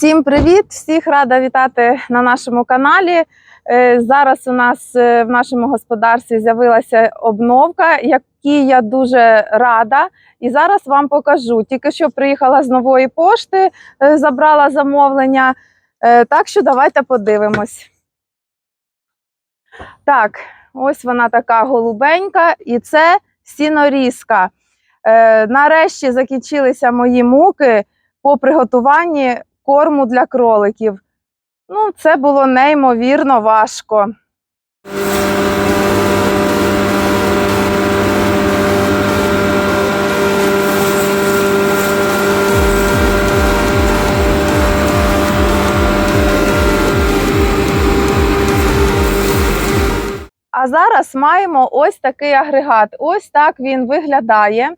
Всім привіт! Всіх рада вітати на нашому каналі. Е, Зараз у нас е, в нашому господарстві з'явилася обновка, якій я дуже рада. І зараз вам покажу. Тільки що приїхала з нової пошти, е, забрала замовлення. Так що давайте подивимось. Так, ось вона така голубенька, і це сінорізка. Нарешті закінчилися мої муки по приготуванні корму для кроликів. Ну, це було неймовірно важко. А зараз маємо ось такий агрегат. Ось так він виглядає.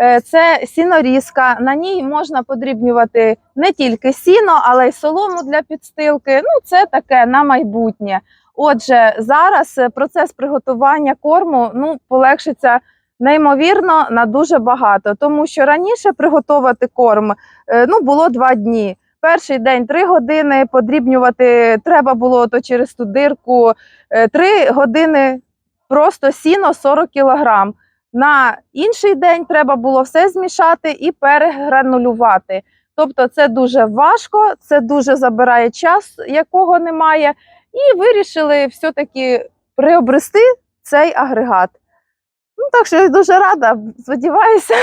Е, Це сінорізка. На ній можна подрібнювати не тільки сіно, але й солому для підстилки. Ну, це таке на майбутнє. Отже, зараз е, процес приготування корму ну, полегшиться неймовірно на дуже багато, тому що раніше приготувати корм е, ну, було два дні. Перший день три години подрібнювати треба було то через ту дирку. Три години просто сіно 40 кілограм. На інший день треба було все змішати і перегранулювати. Тобто це дуже важко, це дуже забирає час, якого немає. І вирішили все-таки приобрести цей агрегат. Ну, так що я дуже рада. Сподіваюся,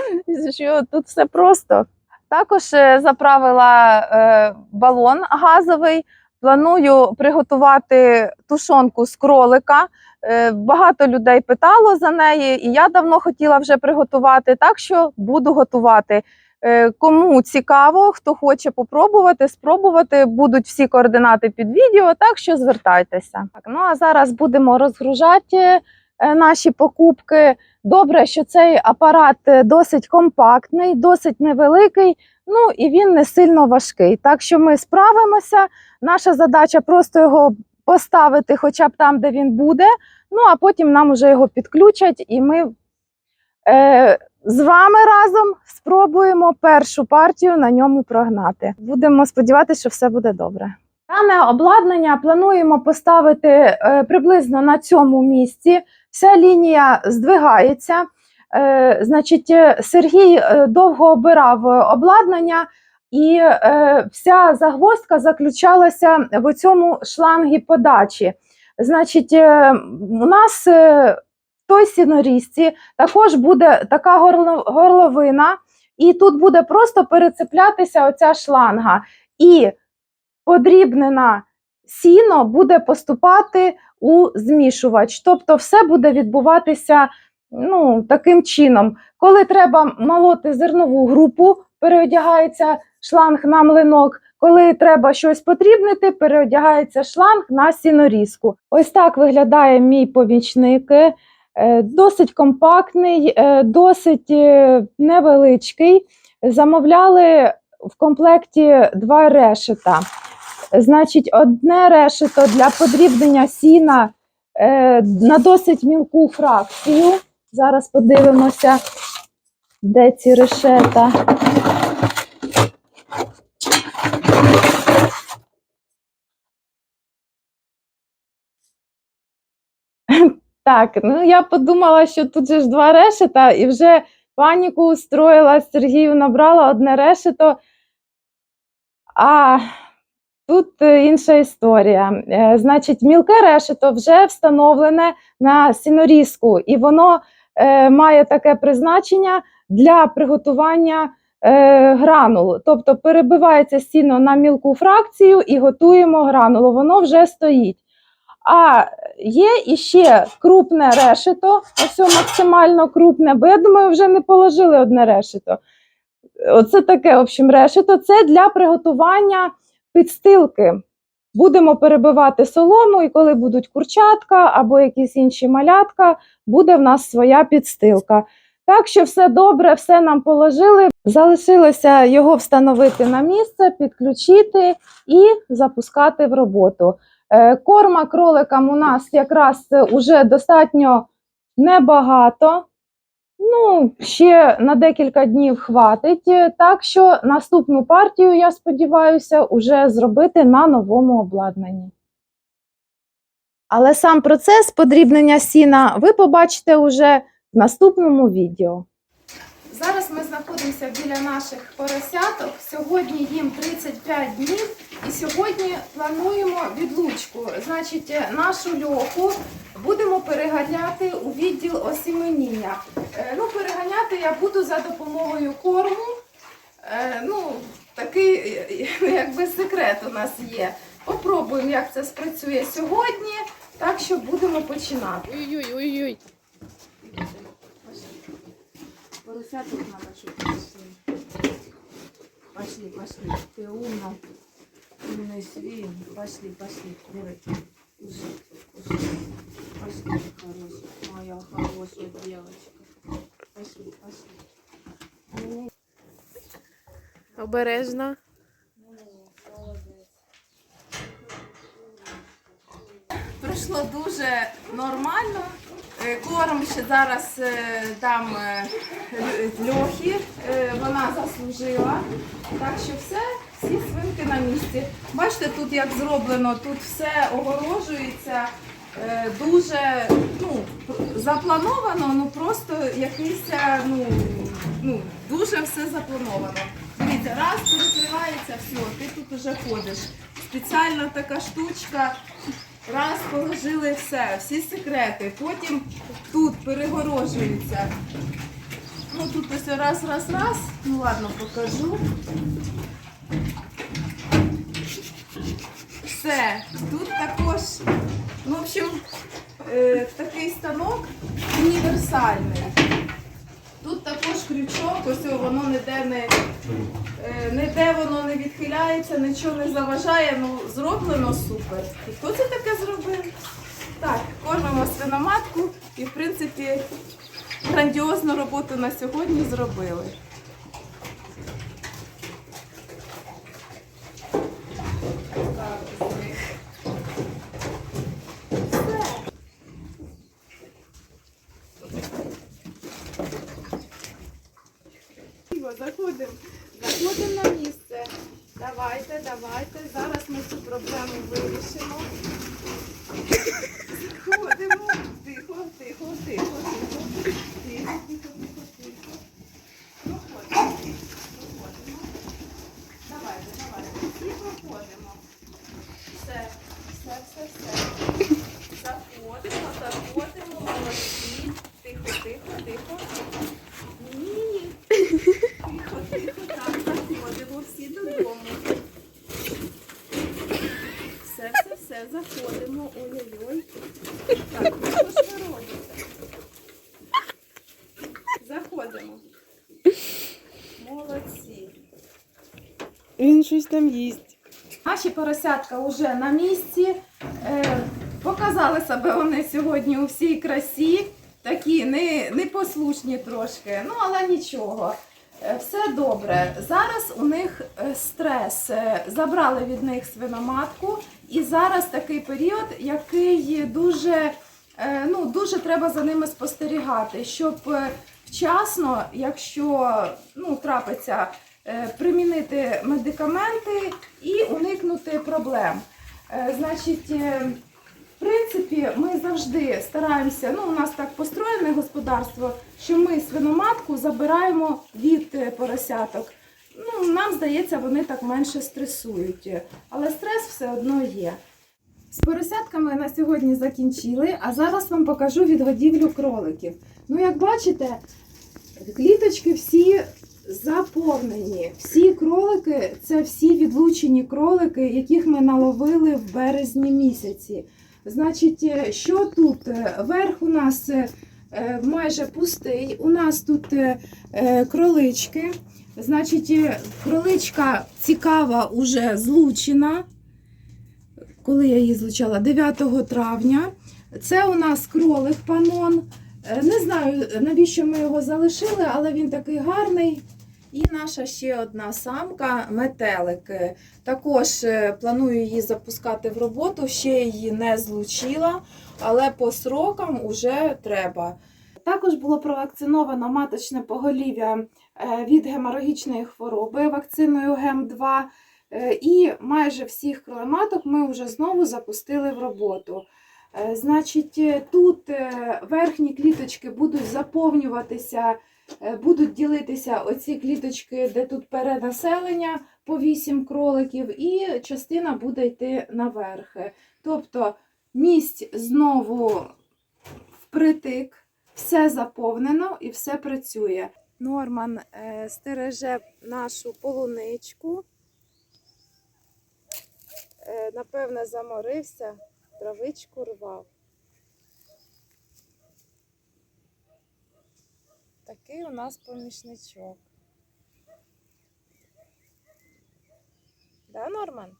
що тут все просто. Також е, заправила е, балон газовий. Планую приготувати тушонку з кролика. Е, Багато людей питало за неї, і я давно хотіла вже приготувати, так що буду готувати. Е, Кому цікаво, хто хоче попробувати, спробувати, будуть всі координати під відео, так що звертайтеся. Так, ну а зараз будемо розгружати наші покупки. Добре, що цей апарат е, досить компактний, досить невеликий, ну і він не сильно важкий. Так що ми справимося. Наша задача просто його поставити хоча б там, де він буде. Ну а потім нам вже його підключать, і ми е, з вами разом спробуємо першу партію на ньому прогнати. Будемо сподіватися, що все буде добре. Дане обладнання плануємо поставити е, приблизно на цьому місці. Вся лінія здвигається. Е, значить, е, Сергій е, довго обирав обладнання, і вся загвоздка заключалася в цьому шлангі подачі. Значить, у нас в той сінорізці також буде така горло- горловина, і тут буде просто перецеплятися оця шланга. І подрібнена сіно буде поступати у змішувач. Тобто, все буде відбуватися ну, таким чином. Коли треба молоти зернову групу, переодягається шланг на млинок. Коли треба щось потрібнити, переодягається шланг на сінорізку. Ось так виглядає мій помічник. Е, Досить компактний, е, досить е, невеличкий. Замовляли в комплекті два решета. Значить, одне решето для подрібнення сіна е, на досить мілку фракцію. Зараз подивимося, де ці решета. Так, ну я подумала, що тут же ж два решета, і вже паніку устроїла. Сергію набрала одне решето. А тут е, інша історія. Е, Значить, мілке решето вже встановлене на сінорізку, і воно е, має таке призначення для приготування гранул. Тобто перебивається сіно на мілку фракцію і готуємо гранулу. Воно вже стоїть. А є іще крупне решето, ось максимально крупне, бо я думаю, вже не положили одне решето. Оце таке, в общем, решето. Це для приготування підстилки. Будемо перебивати солому, і коли будуть курчатка або якісь інші малятка, буде в нас своя підстилка. Так що все добре, все нам положили. Залишилося його встановити на місце, підключити і запускати в роботу. Е, Корма кроликам у нас якраз уже достатньо небагато. Ну, ще на декілька днів хватить. Е, Так що наступну партію, я сподіваюся, уже зробити на новому обладнанні. Але сам процес подрібнення сіна ви побачите уже в наступному відео. Зараз ми знаходимося біля наших поросяток. Сьогодні їм 35 днів, і сьогодні плануємо відлучку. Значить, е, нашу льоху будемо переганяти у відділ осіменіння. Е, Ну, переганяти я буду за допомогою корму. Е, Ну, такий е, якби секрет у нас є. Попробуємо, як це спрацює сьогодні. Так що будемо починати. Ой-ой, ой-ой. Поросяток надо, щоб пошли. Пошли, пошли. Ты умна. Умный свин. Пошли, пошли. Диви. Кушай, кушай. Пошли, хорошая. Моя хорошая девочка. Пошли. Обережно. Пройшло дуже нормально. Е, Корм ще зараз е, дам е, льохі, Е, вона заслужила. Так що все, всі свинки на місці. Бачите, тут як зроблено, тут все огорожується. Е, Дуже ну, заплановано, ну просто якийсь, е, ну, ну, дуже все заплановано. Дивіться, раз перекривається, все, ти тут уже ходиш. Спеціальна така штучка. Раз положили все, всі секрети. Потім тут перегорожується. Ну тут ось раз, раз, раз. Ну ладно, покажу. Все. Тут також, ну, в общем, е, такий станок універсальний. Тут також крючок, ось воно ніде не, е, ніде воно не відхиляється, нічого не заважає, ну зроблено супер. І хто це таке зробив? Так, кормимо свиноматку і, в принципі, грандіозну роботу на сьогодні зробили. Заходимо, заходимо на місце. Давайте, давайте. Зараз ми цю проблему вирішимо. Заходимо. Тихо, тихо, тихо, тихо. Тихо, тихо, тихо, тихо. Проходимо. Проходимо. Давайте, давайте. Всі проходимо. Все, все, все, все. Заходимо, заходимо, молодці. Тихо, тихо, тихо. Ні. Тихо, тихо, так, заходимо всі додому. Все, все, все, заходимо. Ой-ой-ой. Так, ну що ж ви робите? Заходимо. Молодці. Він щось там їсть. Наші поросятка вже на місці. Е, показали себе вони сьогодні у всій красі. Такі не, непослушні трошки, ну але нічого. Е, Все добре. Зараз у них е, стрес. Забрали від них свиноматку, і зараз такий період, який дуже, ну, дуже треба за ними спостерігати, щоб вчасно, якщо ну, трапиться, примінити медикаменти і уникнути проблем. Е, Значить, е, в принципі, ми завжди стараємося, ну, у нас так построєне господарство, що ми свиноматку забираємо від е, поросяток. ну, нам здається, вони так менше стресують. Але стрес все одно є. З поросятками на сьогодні закінчили, а зараз вам покажу відгодівлю кроликів. Ну, як бачите, кліточки всі заповнені. Всі кролики це всі відлучені кролики, яких ми наловили в березні місяці. Значить, е, що тут? Е, Верх у нас е, майже пустий. У нас тут кролички. Значить, кроличка цікава уже злучена. Коли я її злучала 9 травня. Це у нас кролик панон. Не знаю, навіщо ми його залишили, але він такий гарний. І наша ще одна самка метелик. Е, Також е, планую її запускати в роботу, ще її не злучила, але по срокам уже треба. Також було провакциновано маточне поголів'я е, від геморагічної хвороби вакциною ГЕМ-2. Е, І майже всіх кролематок ми вже знову запустили в роботу. Значить, тут верхні кліточки будуть заповнюватися, будуть ділитися оці кліточки, де тут перенаселення по 8 кроликів, і частина буде йти наверх. Тобто місць знову впритик, все заповнено і все працює. Норман е, стереже нашу полуничку. Е, напевне, заморився, травичку рвав. Такий у нас помічничок. Да, Норман?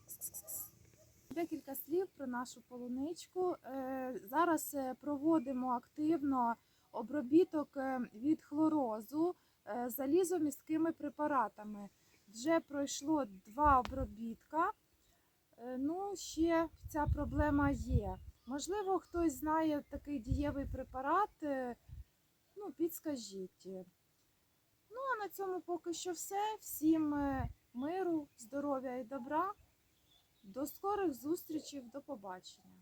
Декілька слів про нашу полуничку. Е, Зараз е, проводимо активно обробіток е, від хлорозу залізомісткими препаратами. Вже пройшло два обробітка. Ну, ще ця проблема є. Можливо, хтось знає такий дієвий препарат. Ну, підскажіть. Ну, а на цьому поки що все. Всім е, миру, здоров'я і добра. До скорих зустрічей, до побачення.